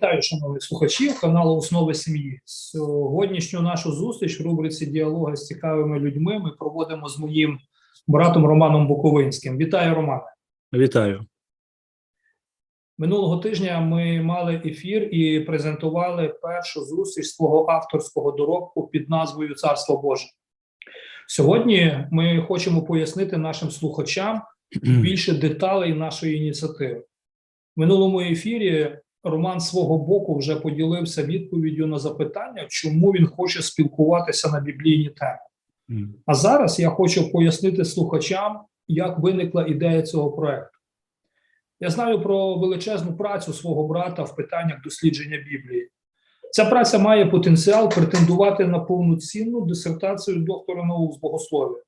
Вітаю, шановні слухачі каналу Основи сім'ї. Сьогоднішню нашу зустріч в рубриці Діалоги з цікавими людьми ми проводимо з моїм братом Романом Буковинським. Вітаю, Романе. Вітаю. Минулого тижня ми мали ефір і презентували першу зустріч свого авторського доробку під назвою Царство Боже. Сьогодні ми хочемо пояснити нашим слухачам більше деталей нашої ініціативи. В минулому ефірі Роман свого боку вже поділився відповіддю на запитання, чому він хоче спілкуватися на біблійні теми. А зараз я хочу пояснити слухачам, як виникла ідея цього проекту. Я знаю про величезну працю свого брата в питаннях дослідження Біблії. Ця праця має потенціал претендувати на повноцінну дисертацію доктора наук з богослов'я.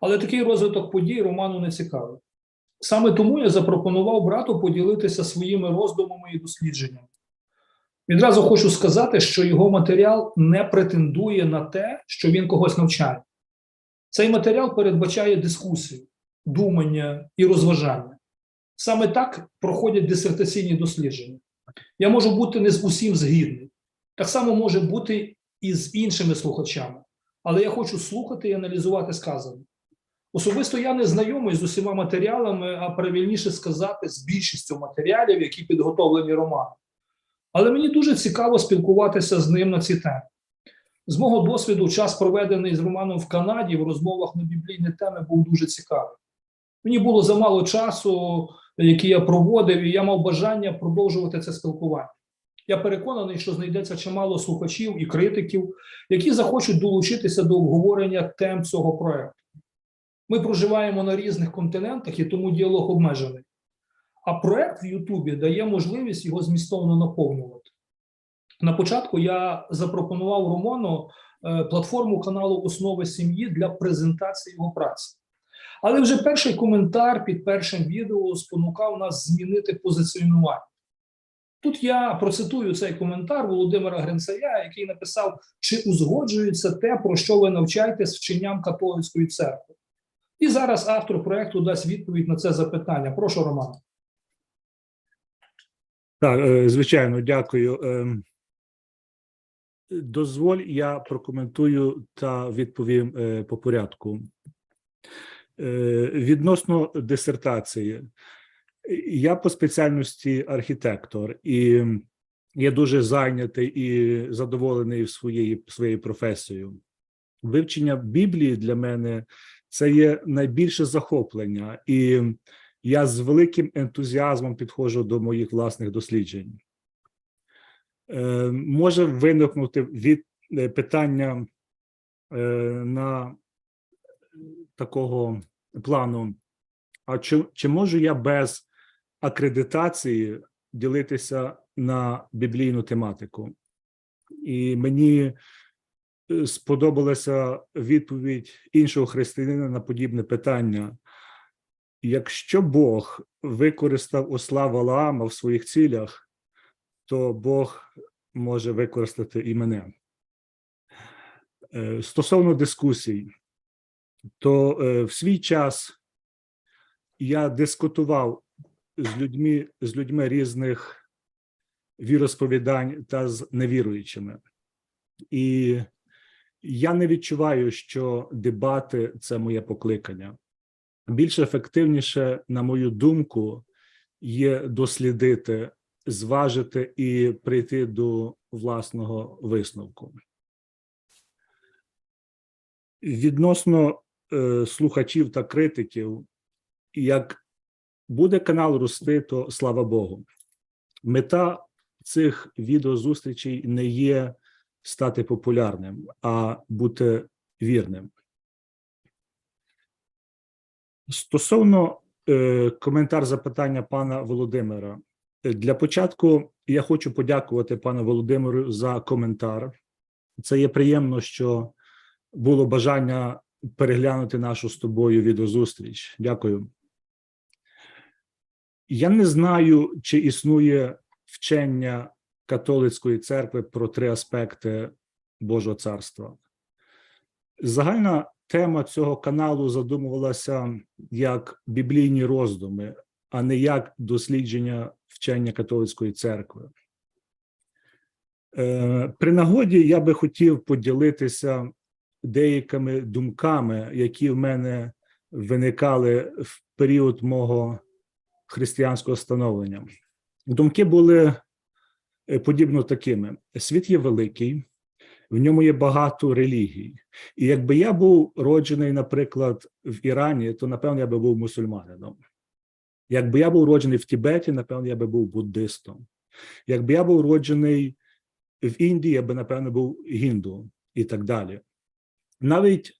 Але такий розвиток подій Роману не цікавий. Саме тому я запропонував брату поділитися своїми роздумами і дослідженнями. Відразу хочу сказати, що його матеріал не претендує на те, що він когось навчає. Цей матеріал передбачає дискусію, думання і розважання. Саме так проходять дисертаційні дослідження. Я можу бути не з усім згідний. Так само може бути і з іншими слухачами. Але я хочу слухати і аналізувати сказане. Особисто я не знайомий з усіма матеріалами, а правильніше сказати, з більшістю матеріалів, які підготовлені романом. Але мені дуже цікаво спілкуватися з ним на ці теми. З мого досвіду, час, проведений з Романом в Канаді в розмовах на біблійні теми, був дуже цікавий. Мені було замало часу, який я проводив, і я мав бажання продовжувати це спілкування. Я переконаний, що знайдеться чимало слухачів і критиків, які захочуть долучитися до обговорення тем цього проекту. Ми проживаємо на різних континентах і тому діалог обмежений. А проект в Ютубі дає можливість його змістовно наповнювати. На початку я запропонував Роману е, платформу каналу Основи сім'ї для презентації його праці. Але вже перший коментар під першим відео спонукав нас змінити позиціонування. Тут я процитую цей коментар Володимира Гринцая, який написав: чи узгоджується те, про що ви навчаєтесь вченням католицької церкви. І зараз автор проекту дасть відповідь на це запитання. Прошу, Роман. Так, е, звичайно, дякую. Ем, Дозволь, я прокоментую та відповім е, по порядку. Е, Відносно дисертації, я по спеціальності архітектор і я дуже зайнятий і задоволений своєю своєю професією. Вивчення Біблії для мене це є найбільше захоплення, і я з великим ентузіазмом підходжу до моїх власних досліджень. Е, може виникнути від е, питання е, на такого плану: а чи, чи можу я без акредитації ділитися на біблійну тематику? І мені сподобалася відповідь іншого християнина на подібне питання. Якщо Бог використав осла Валаама в своїх цілях, то Бог може використати і мене. Е, Стосовно дискусій, то е, в свій час я дискутував з людьми, з людьми різних віросповідань та з невіруючими. І я не відчуваю, що дебати це моє покликання. Більш ефективніше, на мою думку, є дослідити, зважити і прийти до власного висновку. Відносно е, слухачів та критиків, як буде канал рости, то слава Богу. Мета цих відеозустрічей не є стати популярним, а бути вірним. Стосовно е, коментар запитання пана Володимира, Е, для початку я хочу подякувати пану Володимиру за коментар. Це є приємно, що було бажання переглянути нашу з тобою відеозустріч. Дякую. Я не знаю, чи існує вчення католицької церкви про три аспекти Божого царства. Загальна тема цього каналу задумувалася як біблійні роздуми, а не як дослідження вчення католицької церкви. Е, При нагоді я би хотів поділитися деякими думками, які в мене виникали в період мого християнського становлення. Думки були подібно такими: світ є великий, в ньому є багато релігій. І якби я був роджений, наприклад, в Ірані, то напевно я би був мусульманином. Якби я був роджений в Тібеті, напевно, я би був буддистом. Якби я був роджений в Індії, я би, напевно, був гінду і так далі. Навіть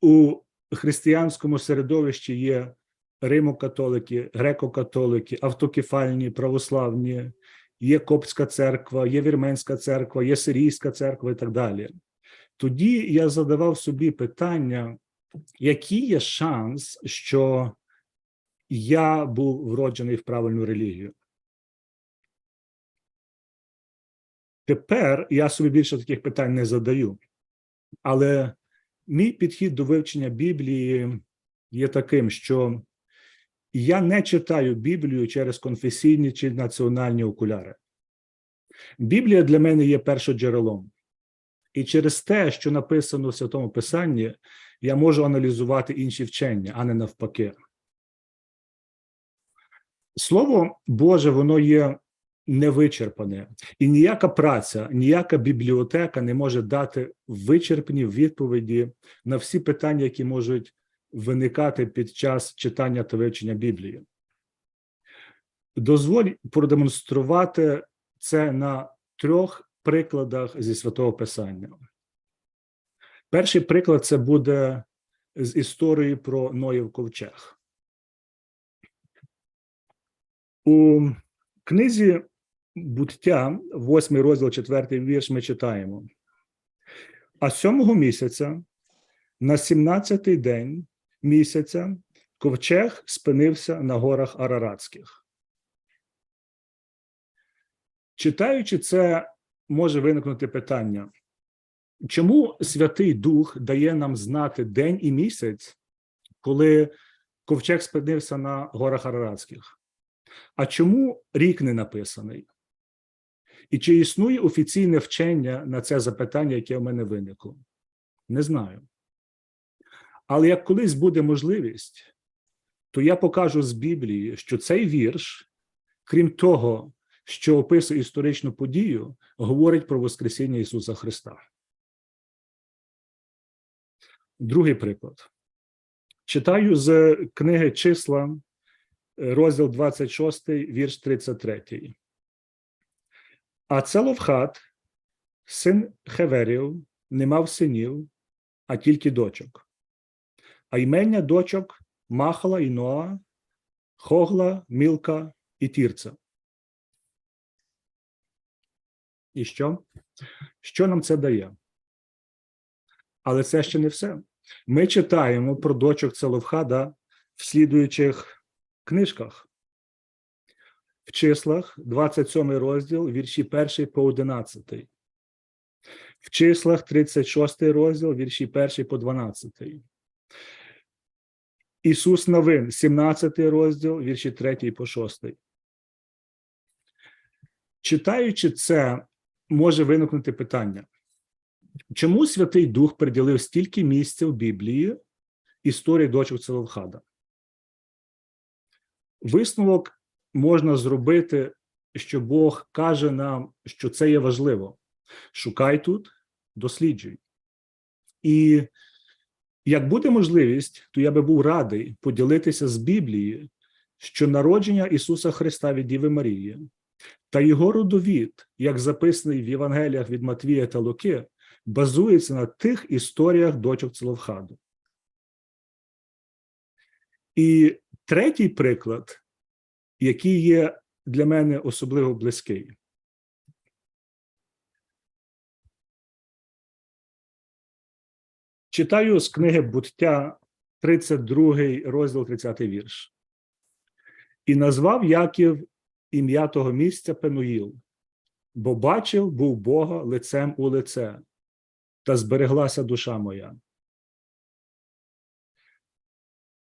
у християнському середовищі є римокатолики, греко-католики, автокефальні, православні, є Коптська церква, є Вірменська церква, є Сирійська церква і так далі. Тоді я задавав собі питання, який є шанс, що я був вроджений в правильну релігію. Тепер я собі більше таких питань не задаю. Але мій підхід до вивчення Біблії є таким, що я не читаю Біблію через конфесійні чи національні окуляри. Біблія для мене є першоджерелом. І через те, що написано в Святому Писанні, я можу аналізувати інші вчення, а не навпаки. Слово Боже, воно є невичерпане, і ніяка праця, ніяка бібліотека не може дати вичерпні відповіді на всі питання, які можуть виникати під час читання та вивчення Біблії. Дозволь продемонструвати це на трьох прикладах зі святого Писання. Перший приклад це буде з історії про Ноїв ковчег. У книзі буття, 8 розділ, 4 вірш, ми читаємо. А сьомого місяця, на 17-й день місяця, ковчег спинився на горах Араратських. Читаючи це, може виникнути питання, чому Святий Дух дає нам знати день і місяць, коли ковчег спинився на горах Араратських? А чому рік не написаний? І чи існує офіційне вчення на це запитання, яке в мене виникло? Не знаю. Але як колись буде можливість, то я покажу з Біблії, що цей вірш, крім того, що описує історичну подію, говорить про Воскресіння Ісуса Христа. Другий приклад. Читаю з книги числа, розділ 26, вірш 33. А Целовхат, син Хеверів, не мав синів, а тільки дочок. А ймення дочок Махала і Ноа, Хогла, Мілка і Тірца. І що? Що нам це дає? Але це ще не все. Ми читаємо про дочок Целовхада в слідуючих книжках. В числах 27 розділ, вірші 1 по 11. В числах 36 розділ, вірші 1 по 12. Ісус Новин, 17 розділ, вірші 3 по 6. Читаючи це, може виникнути питання. Чому Святий Дух приділив стільки місця в Біблії історії дочок Целовхада? Висновок можна зробити, що Бог каже нам, що це є важливо. Шукай тут, досліджуй. І як буде можливість, то я би був радий поділитися з Біблії, що народження Ісуса Христа від Діви Марії та його родовід, як записаний в Євангеліях від Матвія та Луки, базується на тих історіях дочок Целовхаду. І третій приклад, який є для мене особливо близький. Читаю з книги буття 32 розділ 30 вірш. І назвав Яків ім'я того місця Пенуїл, бо бачив був Бога лицем у лице, та збереглася душа моя.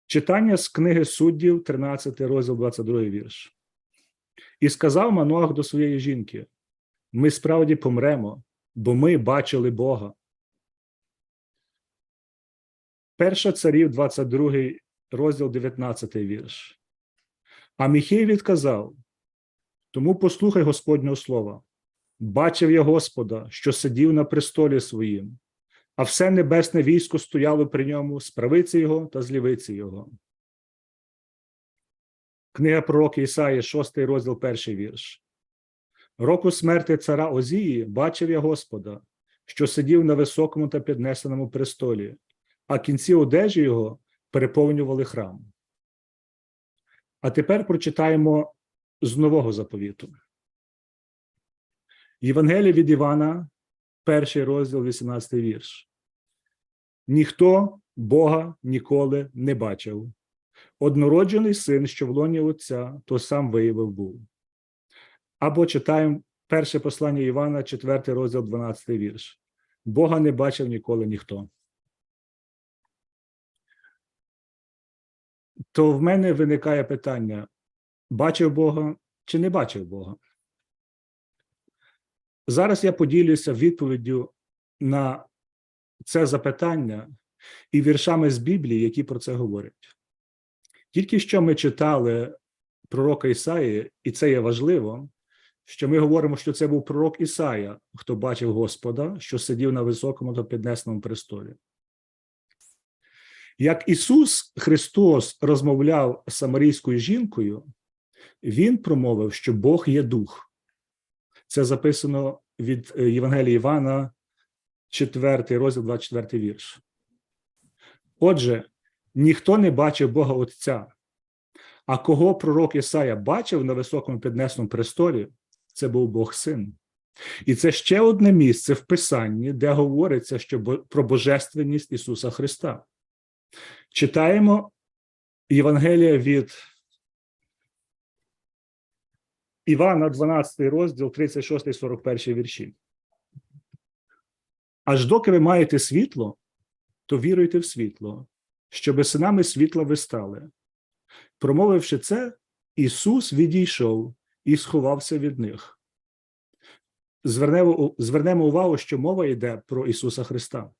Читання з книги суддів, 13 розділ 22 вірш. І сказав Мануах до своєї жінки: ми справді помремо, бо ми бачили Бога. Перша царів, 22 розділ, 19 вірш. А Міхей відказав: тому послухай Господнього слова. Бачив я Господа, що сидів на престолі своїм, а все небесне військо стояло при ньому з правиці його та з лівиці його. Книга пророка Ісаї, 6 розділ, перший вірш. Року смерти цара Озії бачив я Господа, що сидів на високому та піднесеному престолі, а кінці одежі його переповнювали храм. А тепер прочитаємо з нового заповіту. Євангеліє від Івана, перший розділ, 18 вірш. Ніхто Бога ніколи не бачив. Однороджений син, що в лоні Отця, то сам виявив був. Або читаємо перше послання Івана, 4 розділ, 12 вірш. Бога не бачив ніколи ніхто. То в мене виникає питання: бачив Бога чи не бачив Бога? Зараз я поділюся відповіддю на це запитання і віршами з Біблії, які про це говорять. Тільки що ми читали пророка Ісаї, і це є важливо, що ми говоримо, що це був пророк Ісая, хто бачив Господа, що сидів на високому та піднесеному престолі. Як Ісус Христос розмовляв з самарійською жінкою, Він промовив, що Бог є дух. Це записано від е, Євангелія Івана, 4 розділ, 24 вірш. Отже, ніхто не бачив Бога Отця, а кого пророк Ісая бачив на високому піднесному престолі, це був Бог Син. І це ще одне місце в Писанні, де говориться що про божественність Ісуса Христа. Читаємо Євангелія від Івана, 12 розділ, 36, 41 вірші. Аж доки ви маєте світло, то віруйте в світло, щоби синами світла ви стали. Промовивши це, Ісус відійшов і сховався від них. Звернемо, увагу, що мова йде про Ісуса Христа.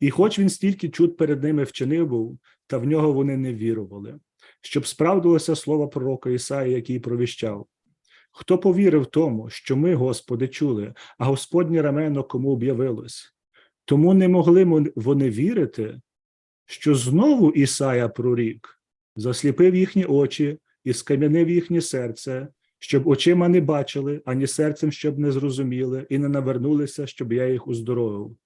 І хоч він стільки чуд перед ними вчинив був, та в нього вони не вірували, щоб справдилося слово пророка Ісаї, який провіщав. Хто повірив тому, що ми, Господи, чули, а Господнє рамено кому об'явилось? Тому не могли вони вірити, що знову Ісая прорік засліпив їхні очі і скам'янив їхнє серце, щоб очима не бачили, ані серцем, щоб не зрозуміли, і не навернулися, щоб я їх уздоровив.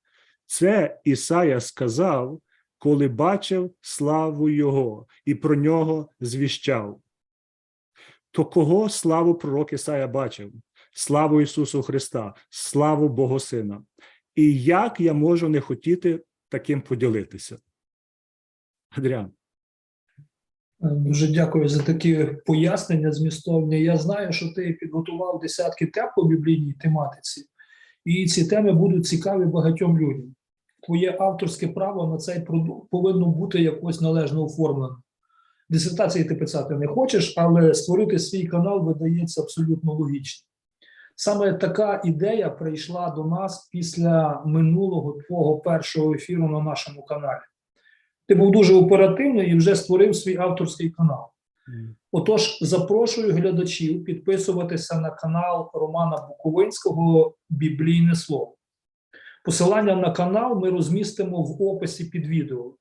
Це Ісая сказав, коли бачив славу Його і про нього звіщав. То кого славу пророк Ісая бачив? Славу Ісусу Христа, славу Богосина. І як я можу не хотіти таким поділитися? Адріан. Е, Дуже дякую за такі пояснення змістовні. Я знаю, що ти підготував десятки тем по біблійній тематиці, і ці теми будуть цікаві багатьом людям. Твоє авторське право на цей продукт повинно бути якось належно оформлено. Дисертації ти писати не хочеш, але створити свій канал видається абсолютно логічно. Саме така ідея прийшла до нас після минулого твого першого ефіру на нашому каналі. Ти був дуже оперативний і вже створив свій авторський канал. Отож, запрошую глядачів підписуватися на канал Романа Буковинського Біблійне Слово. Посилання на канал ми розмістимо в описі під відео.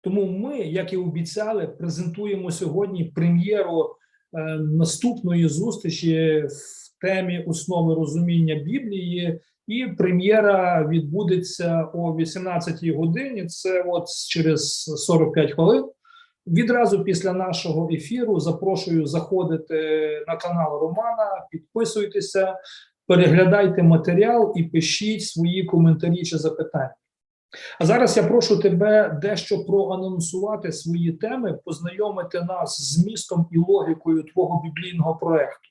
Тому ми, як і обіцяли, презентуємо сьогодні прем'єру е, наступної зустрічі в темі основи розуміння Біблії. І прем'єра відбудеться о 18-й годині. Це от через 45 хвилин. Відразу після нашого ефіру запрошую заходити на канал Романа, підписуйтеся, переглядайте матеріал і пишіть свої коментарі чи запитання. А зараз я прошу тебе дещо проанонсувати свої теми, познайомити нас з змістом і логікою твого біблійного проекту.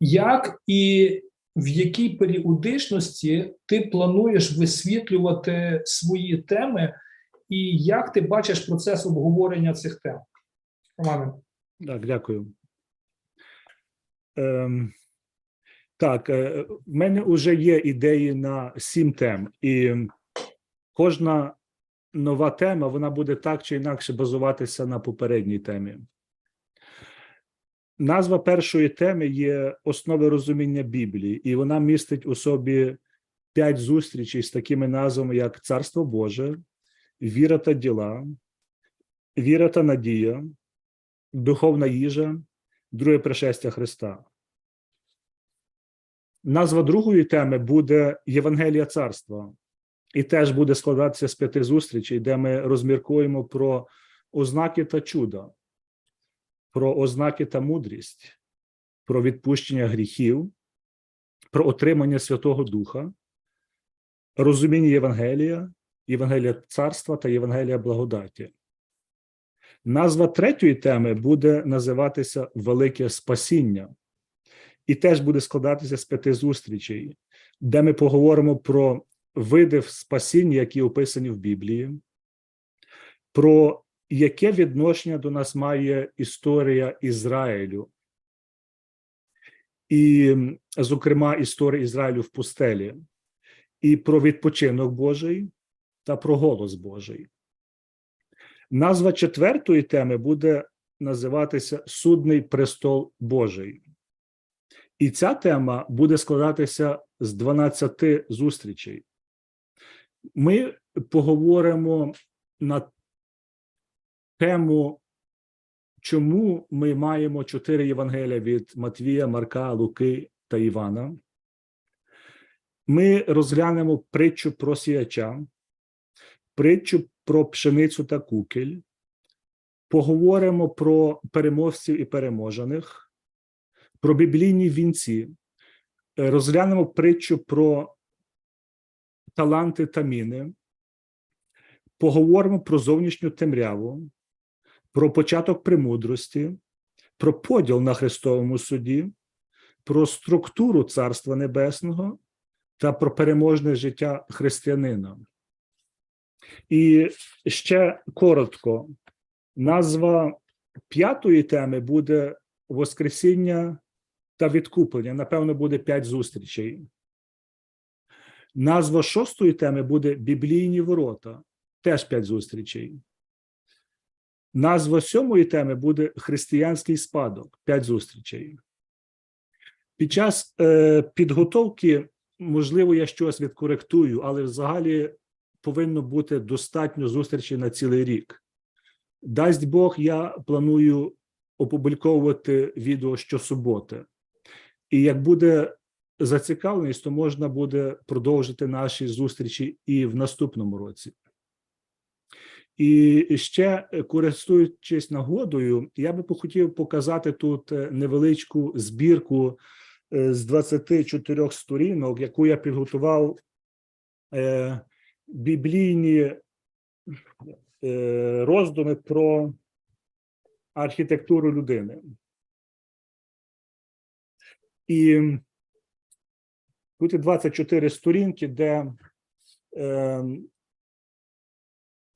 Як і в якій періодичності ти плануєш висвітлювати свої теми, і як ти бачиш процес обговорення цих тем? Романе. Так, дякую. Ем, Так, е, в мене вже є ідеї на сім тем, і кожна нова тема вона буде так чи інакше базуватися на попередній темі. Назва першої теми є основи розуміння Біблії, і вона містить у собі п'ять зустрічей з такими назвами, як Царство Боже, віра та діла, віра та надія, духовна їжа, друге пришестя Христа. Назва другої теми буде Євангелія царства, і теж буде складатися з п'яти зустрічей, де ми розміркуємо про ознаки та чуда, про ознаки та мудрість, про відпущення гріхів, про отримання Святого Духа, розуміння Євангелія, Євангелія царства та Євангелія благодаті. Назва третьої теми буде називатися Велике Спасіння і теж буде складатися з п'яти зустрічей, де ми поговоримо про види спасіння, які описані в Біблії, про яке відношення до нас має історія Ізраїлю, і, зокрема, історія Ізраїлю в пустелі, і про відпочинок Божий та про голос Божий. Назва четвертої теми буде називатися Судний престол Божий. І ця тема буде складатися з 12 зустрічей. Ми поговоримо на тему, чому ми маємо чотири Євангелія від Матвія, Марка, Луки та Івана. Ми розглянемо притчу про сіяча, притчу про пшеницю та кукель, поговоримо про переможців і переможених про біблійні вінці, е, розглянемо притчу про таланти та міни, поговоримо про зовнішню темряву, про початок премудрості, про поділ на Христовому суді, про структуру Царства Небесного та про переможне життя християнина. І ще коротко, назва п'ятої теми буде Воскресіння та відкуплення. Напевно, буде п'ять зустрічей. Назва шостої теми буде Біблійні ворота, теж п'ять зустрічей. Назва сьомої теми буде Християнський спадок, п'ять зустрічей. Під час е, підготовки, можливо, я щось відкоректую, але взагалі повинно бути достатньо зустрічей на цілий рік. Дасть Бог, я планую опубліковувати відео щосуботи. І як буде зацікавленість, то можна буде продовжити наші зустрічі і в наступному році. І ще користуючись нагодою, я би хотів показати тут е, невеличку збірку е, з 24 сторінок, яку я підготував е, біблійні роздуми про архітектуру людини. І тут є 24 сторінки, де е,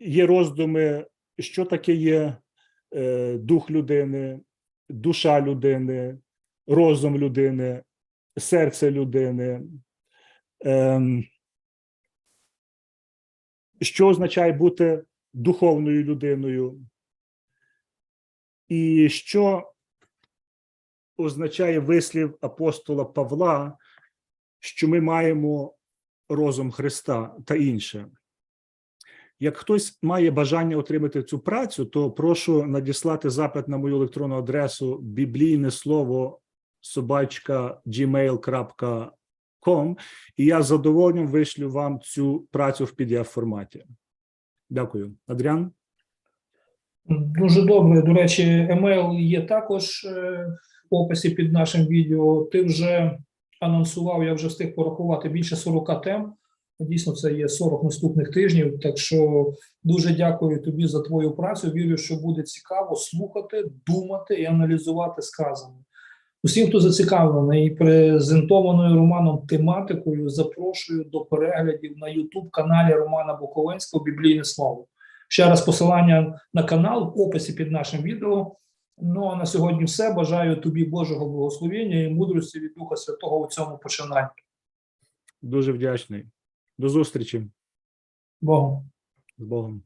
є роздуми, що таке є е, дух людини, душа людини, розум людини, серце людини. Е, що означає бути духовною людиною? І що означає вислів апостола Павла, що ми маємо розум Христа та інше. Як хтось має бажання отримати цю працю, то прошу надіслати запит на мою електронну адресу біблійне слово собачка gmail.com, і я з задоволенням вишлю вам цю працю в pdf форматі. Дякую, Адріан. Дуже добре. До речі, емейл є також е, описі під нашим відео. Ти вже анонсував, я вже встиг порахувати більше 40 тем. Дійсно, це є 40 наступних тижнів. Так що дуже дякую тобі за твою працю. Вірю, що буде цікаво слухати, думати і аналізувати сказане. Усім, хто зацікавлений презентованою Романом тематикою, запрошую до переглядів на YouTube каналі Романа Буковинського Біблійне слово. Ще раз посилання на канал в описі під нашим відео. Ну а на сьогодні все. Бажаю тобі Божого благословення і мудрості від Духа Святого у цьому починанні. Дуже вдячний. До зустрічі Богом. з Богом.